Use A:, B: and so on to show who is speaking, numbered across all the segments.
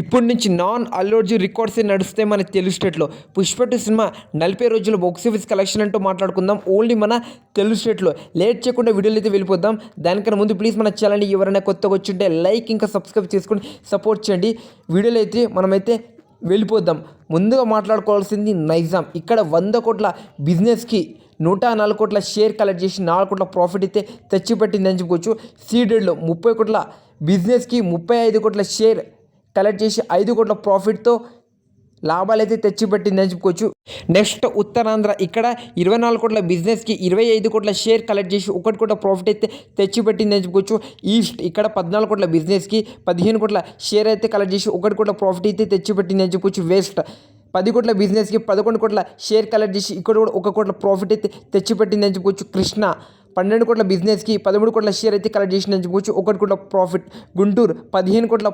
A: ఇప్పటి నుంచి non అల్లర్జీ records నడుస్తే మన తెలుగు స్టేట్లో. పుష్ప టూ సినిమా నలభై రోజుల బాక్స్ ఆఫీస్ కలెక్షన్ అంటూ మాట్లాడుకుందాం. ఓన్లీ మన తెలుగు స్టేట్లో. లేట్ చేయకుండా వీడియోలు అయితే వెళ్ళిపోద్దాం దానికన్నా ముందు ప్లీజ్ మన ఛానల్ని ఎవరైనా కొత్తగా వచ్చింటే లైక్ ఇంకా సబ్స్క్రైబ్ చేసుకొని సపోర్ట్ చేయండి. వీడియోలు అయితే మనమైతే వెళ్ళిపోద్దాం ముందుగా మాట్లాడుకోవాల్సింది నైజాం. ఇక్కడ వంద కోట్ల బిజినెస్కి నూట నాలుగు కోట్ల షేర్ కలెక్ట్ చేసి నాలుగు కోట్ల ప్రాఫిట్ అయితే తెచ్చిపెట్టిందని చెప్పుకోవచ్చు. సీడెడ్లో ముప్పై కోట్ల బిజినెస్కి ముప్పై ఐదు కోట్ల షేర్ కలెక్ట్ చేసి ఐదు కోట్ల ప్రాఫిట్తో లాభాలు అయితే తెచ్చిపెట్టిందని చెప్పుకోవచ్చు. నెక్స్ట్ ఉత్తరాంధ్ర ఇక్కడ ఇరవై నాలుగు కోట్ల బిజినెస్కి ఇరవై ఐదు కోట్ల షేర్ కలెక్ట్ చేసి ఒకటి కోట్ల ప్రాఫిట్ అయితే తెచ్చిపెట్టిందని చెప్పుకోవచ్చు. ఈస్ట్ ఇక్కడ పద్నాలుగు కోట్ల బిజినెస్కి పదిహేను కోట్ల షేర్ అయితే కలెక్ట్ చేసి ఒకటి కోట్ల ప్రాఫిట్ అయితే తెచ్చిపెట్టిందని చెప్పుకోవచ్చు. వేస్ట్ పది కోట్ల బిజినెస్కి పదకొండు కోట్ల షేర్ కలెక్ట్ చేసి ఇక్కడ కూడా ఒక కోట్ల ప్రాఫిట్ అయితే తెచ్చిపెట్టిందని చెప్పుకోవచ్చు. కృష్ణ పన్నెండు కోట్ల బిజినెస్కి పదమూడు కోట్ల షేర్ అయితే కలెక్ట్ చేసిందని చెప్పుకోవచ్చు. ఒకటి కోట్ల ప్రాఫిట్. గుంటూరు పదిహేను కోట్ల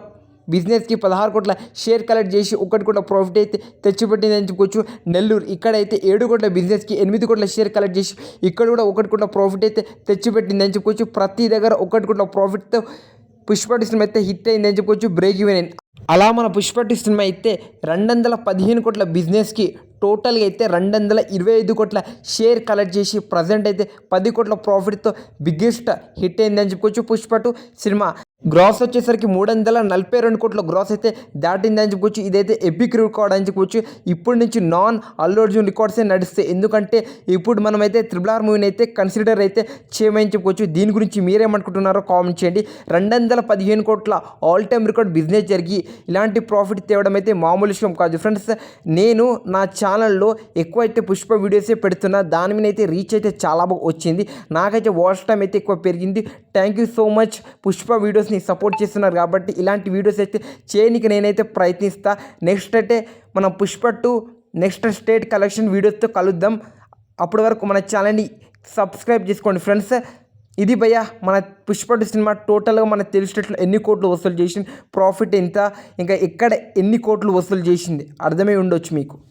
A: బిజినెస్కి పదహారు కోట్ల షేర్ కలెక్ట్ చేసి ఒకటి కోట్ల ప్రాఫిట్ అయితే తెచ్చిపెట్టిందని చెప్పుకోవచ్చు నెల్లూరు ఇక్కడైతే ఏడు కోట్ల బిజినెస్కి ఎనిమిది కోట్ల షేర్ కలెక్ట్ చేసి ఇక్కడ కూడా ఒకటి కోట్ల ప్రాఫిట్ అయితే తెచ్చిపెట్టిందని చెప్పుకోవచ్చు ప్రతి దగ్గర ఒకటి కోట్ల ప్రాఫిట్తో పుష్ప సినిమా అయితే హిట్ అయిందని చెప్పుకోవచ్చు బ్రేక్ ఈవెన్ అయింది. అలా మన పుష్పటి సినిమా అయితే రెండు వందల పదిహేను కోట్ల బిజినెస్కి టోటల్గా అయితే రెండు వందల ఇరవై ఐదు కోట్ల షేర్ కలెక్ట్ చేసి ప్రజెంట్ అయితే పది కోట్ల ప్రాఫిట్తో బిగ్గెస్ట్ హిట్ అయిందని చెప్పుకోవచ్చు పుష్ప టూ సినిమా. గ్రాస్ వచ్చేసరికి మూడు వందల నలభై రెండు కోట్ల గ్రాస్ అయితే దాటిందని చెప్పుకోవచ్చు. ఇదైతే ఎపిక్ రికార్డ్ అని చెప్పుకోవచ్చు. ఇప్పటి నుంచి నాన్ అల్లు అర్జున్ రికార్డ్సే నడుస్తాయి. ఎందుకంటే ఇప్పుడు మనమైతే త్రిబుల్ ఆర్ మూవీని అయితే కన్సిడర్ అయితే చేయమని చెప్పుకోవచ్చు. దీని గురించి మీరేమనుకుంటున్నారో కామెంట్ చేయండి. రెండు వందల పదిహేను కోట్ల ఆల్ టైమ్ రికార్డ్ బిజినెస్ జరిగి ఇలాంటి ప్రాఫిట్ తేవడం అయితే మామూలు విషయం కాదు. ఫ్రెండ్స్ నేను నా ఛానల్లో ఎక్కువ అయితే పుష్ప వీడియోసే పెడుతున్నా. దాని మీద అయితే రీచ్ అయితే చాలా బాగా వచ్చింది. నాకైతే వాచ్ టైం అయితే ఎక్కువ పెరిగింది. Thank you so much Pushpa videos వీడియోస్ని సపోర్ట్ చేస్తున్నారు కాబట్టి ఇలాంటి వీడియోస్ అయితే చేయనికి నేనైతే ప్రయత్నిస్తా. నెక్స్ట్ అయితే మనం Pushpa two next state collection వీడియోస్తో కలుద్దాం. అప్పటి వరకు మన ఛానల్ని సబ్స్క్రైబ్ చేసుకోండి ఫ్రెండ్స్ ఇది భయ్య మన పుష్పటి సినిమా టోటల్గా మన తెలుగు ఎన్ని కోట్లు వసూలు చేసింది? ప్రాఫిట్ ఎంత? ఇంకా ఎక్కడ ఎన్ని కోట్లు వసూలు చేసింది? అర్థమై ఉండొచ్చు మీకు.